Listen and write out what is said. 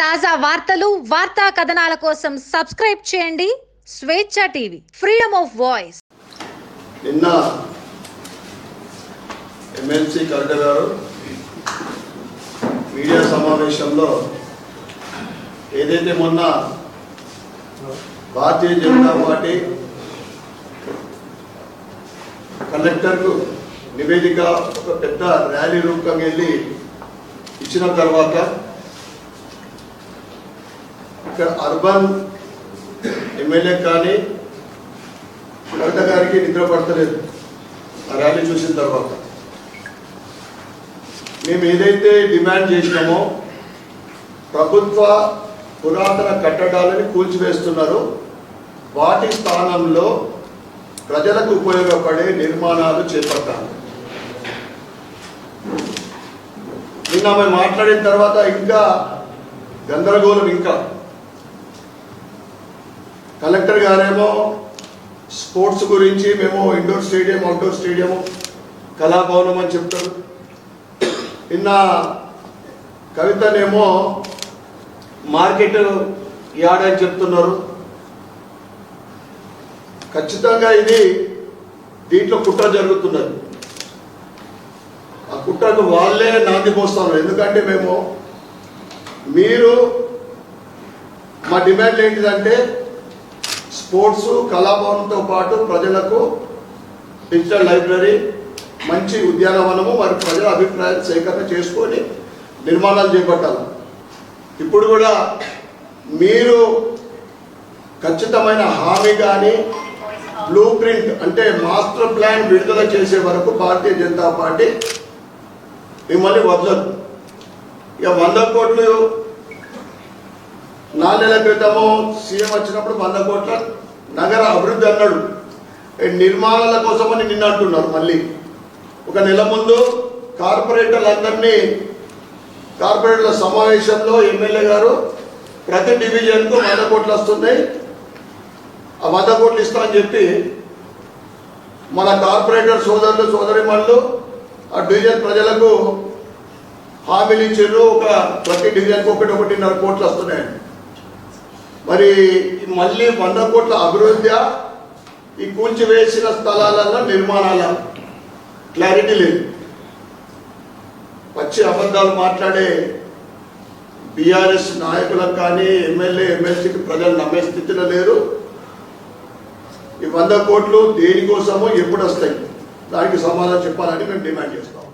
తాజా వార్తలు వార్తా కథనాల కోసం సబ్స్క్రైబ్ చేయండి. Swetcha TV freedom of voice. నిన్న ఎమ్మెల్సీ కవిత గారు మీడియా సమావేశంలో ఏదైతే మొన్న భారతీయ జనతా పార్టీ కలెక్టర్కు నివేదిక ఒక పెద్ద ర్యాలీ రూపంగా వెళ్ళి ఇచ్చిన తర్వాత ఇక్కడ అర్బన్ ఎమ్మెల్యే కానీ కవిత గారికి నిద్ర పడతలేదు. ఆ ర్యాలీ చూసిన తర్వాత మేము ఏదైతే డిమాండ్ చేసినామో ప్రభుత్వ పురాతన కట్టడాలని కూల్చివేస్తున్నారు. వాటి స్థానంలో ప్రజలకు ఉపయోగపడే నిర్మాణాలు చేపట్టాలి. నిన్న ఆమె మాట్లాడిన తర్వాత ఇంకా గందరగోళం ఇంకా కలెక్టర్ గారేమో స్పోర్ట్స్ గురించి మేము ఇండోర్ స్టేడియం అవుట్డోర్ స్టేడియం కళాభవనం అని చెప్తారు. నిన్న కవితనేమో మార్కెట్ యాడ్ అని చెప్తున్నారు. ఖచ్చితంగా ఇది దీంట్లో కుట్ర జరుగుతున్నది. ఆ కుట్రకు వాళ్ళే నాంది పోస్తున్నారు ఎందుకంటే మేము మీరు మా డిమాండ్ ఏంటిదంటే స్పోర్ట్స్ కళాభవనంతో పాటు ప్రజలకు డిజిటల్ లైబ్రరీ మంచి ఉద్యానవనము మరి ప్రజల అభిప్రాయాలు సేకరణ చేసుకొని నిర్మాణాలు చేపట్టాలి. ఇప్పుడు కూడా మీరు ఖచ్చితమైన హామీ కానీ బ్లూ ప్రింట్ అంటే మాస్టర్ ప్లాన్ విడుదల చేసే వరకు భారతీయ జనతా పార్టీ మిమ్మల్ని వదలదు. ఇక వంద కోట్లు నాలుగేళ్ళ క్రితము సీఎం వచ్చినప్పుడు వంద కోట్ల నగర అభివృద్ధి అన్నాడు. ఈ నిర్మాణాల కోసమని నిన్న అంటున్నారు మళ్ళీ. ఒక నెల ముందు కార్పొరేటర్లందరినీ కార్పొరేటర్ల సమావేశంలో ఎమ్మెల్యే గారు ప్రతి డివిజన్కు వంద కోట్లు వస్తున్నాయి. ఆ వంద కోట్లు ఇస్తామని చెప్పి మన కార్పొరేటర్ సోదరులు సోదరిమణులు ఆ డివిజన్ ప్రజలకు హామీలు ఇచ్చారు ఒక ప్రతి డివిజన్కి ఒకటి ఒకటిన్నర కోట్లు వస్తున్నాయండి మరి మళ్ళీ వంద కోట్ల అభివృద్ధి ఈ కూల్చివేసిన స్థలాలలో నిర్మాణాల క్లారిటీ లేదు. పచ్చి అబద్ధాలు మాట్లాడే బీఆర్ఎస్ నాయకులకు కానీ ఎమ్మెల్యే ఎమ్మెల్సీకి ప్రజలు నమ్మే స్థితిలో లేరు. ఈ వంద కోట్లు దేనికోసమో ఎప్పుడు వస్తాయి? దానికి సమాధానం చెప్పాలని మేము డిమాండ్ చేస్తాం